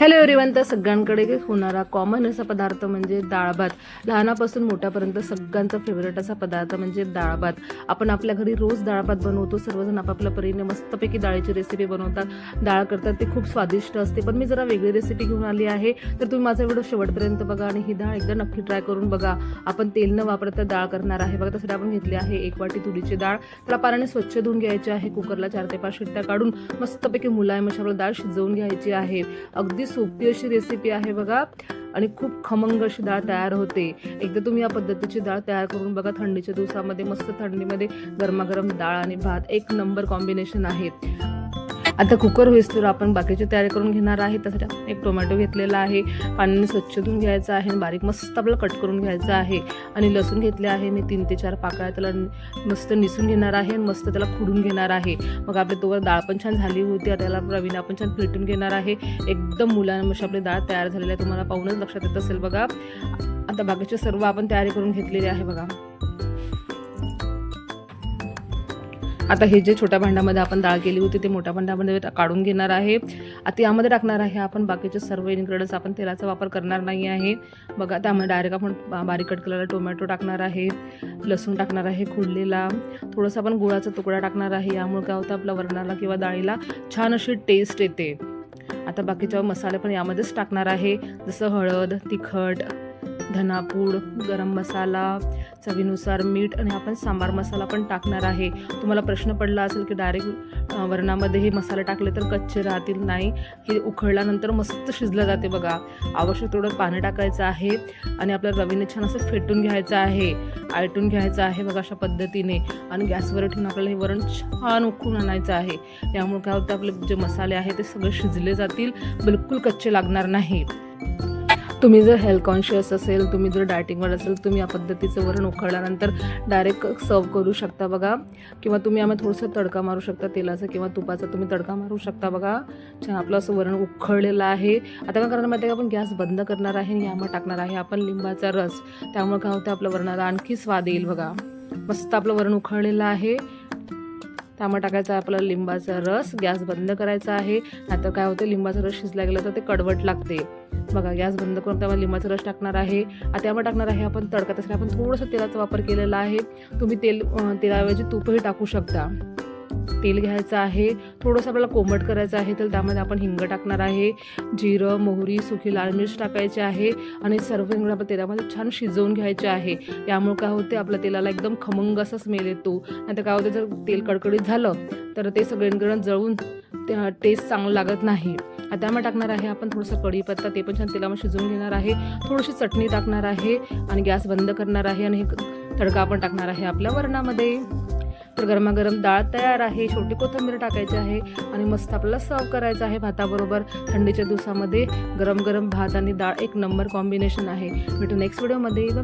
Hello everyone तर सगळ्यांकडे होणारा कॉमन असा पदार्थ म्हणजे डाळ भात. लहानापासून मोठ्यापर्यंत सगळ्यांचा फेवरेट असा पदार्थ म्हणजे डाळ भात. आपण आपल्या घरी रोज डाळ भात बनवतो सर्वजण आपापल्या परीने मस्तपैकी डाळीची रेसिपी बनवतात. डाळ करतात ती खूप स्वादिष्ट असते. पण मी जरा वेगळी रेसिपी घेऊन आली आहे तर तुम्ही माझा व्हिडिओ शेवटपर्यंत बघा आणि ही डाळ एकदा नक्की ट्राय करून बघा. आपण तेल न वापरता डाळ करणार आहे. बघा त्यासाठी आपण घेतली आहे एक वाटी तुरीची डाळ. त्याला पाण्याने स्वच्छ धुवून घ्यायची आहे. कुकरला चार ते पाच शिट्ट्या काढून मस्तपैकी मुलायम अशा आपल्याला डाळ शिजवून घ्यायची आहे. अगदी सोपी अशी रेसिपी आहे बघा. आणि खूप खमंग अशी डाळ तयार होते. एकदा तुम्ही या पद्धतीची डाळ तयार करून बघा. थंडीच्या दिवसामध्ये मस्त थंडीमध्ये गरमागरम डाळ आणि भात एक नंबर कॉम्बिनेशन आहे. आता कुकर होईस आपण बाकीची तयारी करून घेणार आहे. त्यासाठी आपण एक टोमॅटो घेतलेला आहे. पाण्याने स्वच्छ धुवून घ्यायचा आहे आणि बारीक मस्त आपलं कट करून घ्यायचा आहे. आणि लसूण घेतले आहे. मी तीन ते चार पाकळ्या त्याला मस्त निसून घेणार आहे आणि मस्त त्याला खुडून घेणार आहे. मग आपली तोवर डाळ पण छान झाली होती. त्याला रवीना आपण छान फेटून घेणार आहे. एकदम मुलांमध्ये आपली डाळ तयार झालेली आहे तुम्हाला पाहूनच लक्षात येत असेल बघा. आता बाकीचे सर्व आपण तयारी करून घेतलेली आहे बघा. आता हे जे छोट्या भांड्यामध्ये आपण डाळ केली होती ते मोठ्या भांड्यामध्ये काढून घेणार आहे. आता यामध्ये टाकणार आहे आपण बाकीचे सर्व इन्ग्रेडियंट्स आपण तेलाचा वापर करणार नाही आहे. बघा त्यामध्ये डायरेक्ट आपण बारीक कट केलेला टोमॅटो टाकणार आहे. लसूण टाकणार आहे खुडलेला. थोडंसं आपण गुळाचा तुकडा टाकणार आहे. यामुळे काय होतं आपल्या वरणाला किंवा डाळीला छान अशी टेस्ट येते. आता बाकीचे मसाले पण यामध्येच टाकणार आहे. जसं हळद तिखट धनापूड गरम मसाला चवीनुसार मीठ आणि आपण सांबार मसाला पण टाकणार आहे. तुम्हाला प्रश्न पडला असेल की डायरेक्ट वरणामध्ये हे मसाले टाकले तर कच्चे राहतील? नाही. हे उखळल्यानंतर मस्त शिजलं जाते बघा. आवश्यक थोडं पाणी टाकायचं आहे आणि आपल्या रवीने छान असं फेटून घ्यायचं आहे. आयटून घ्यायचं आहे बघा अशा पद्धतीने. आणि गॅसवर ठेवून आपल्याला हे वरण छान उखळून आणायचं आहे. त्यामुळे काय होतं आपले जे मसाले आहे ते सगळे शिजले जातील. बिलकुल कच्चे लागणार नाही. तुम्ही जर हेल्थ कॉन्शियस असेल तुम्ही जर डायटिंगवर असेल तुम्ही या पद्धतीचं वरण उखळल्यानंतर डायरेक्ट सर्व करू शकता बघा. किंवा तुम्ही आम्ही थोडंसं तडका मारू शकता तेलाचा किंवा तुपाचा. तुम्ही तडका मारू शकता बघा. छान आपलं असं वरण उखळलेलं आहे. आता काय करणार माहिती आहे का? आपण गॅस बंद करणार आहे आणि यामध्ये टाकणार आहे आपण लिंबाचा रस. त्यामुळे काय होतं? आपलं वरणाला आणखी स्वाद येईल बघा. मस्त आपलं वरण उखळलेलं आहे. त्यामुळे टाकायचा आहे आपला लिंबाचा रस गॅस बंद करायचा आहे. आता काय होतं लिंबाचा रस शिजला गेला तर ते कडवट लागते. बघा गॅस बंद करून त्यामध्ये लिंबाचा रस टाकणार आहे. आता टाकणार आहे आपण तडका त्यासाठी आपण थोडंसं तेलाचा वापर केलेला आहे. तुम्ही तेल तेलाऐवजी तूपही टाकू शकता. तेल घ्यायचं आहे. थोडंसं आपल्याला कोमट करायचं आहे तर त्यामध्ये आपण हिंग टाकणार आहे. जिरं मोहरी सुकी लाल मिर्च टाकायची आहे आणि सर्व इंग्रेडियंट आपण तेलामध्ये छान शिजवून घ्यायचे आहे. यामुळे काय होते आपल्या तेलाला एकदम खमंग असा स्मेल येतो. आणि काय होते जर तेल कडकडीत झालं तर ते सगळे इन्ग्रेडियंट जळून टेस्ट चांगलं लागत नाही. आता टाकणार आहे आपण थोडंसं कढीपत्ता ते पण छान तेलामध्ये शिजवून घेणार आहे. थोडीशी चटणी टाकणार आहे आणि गॅस बंद करणार आहे आणि हे तडका आपण टाकणार आहे आपल्या वरणामध्ये. तर गरमागरम डाळ तयार आहे छोटी कोथिंबीर टाकायची आहे आणि मस्त आपल्याला सर्व करायचं आहे भाताबरोबर. थंडीच्या दिवसामध्ये गरम गरम भात आणि डाळ एक नंबर कॉम्बिनेशन आहे. भेटू नेक्स्ट व्हिडिओमध्ये बाय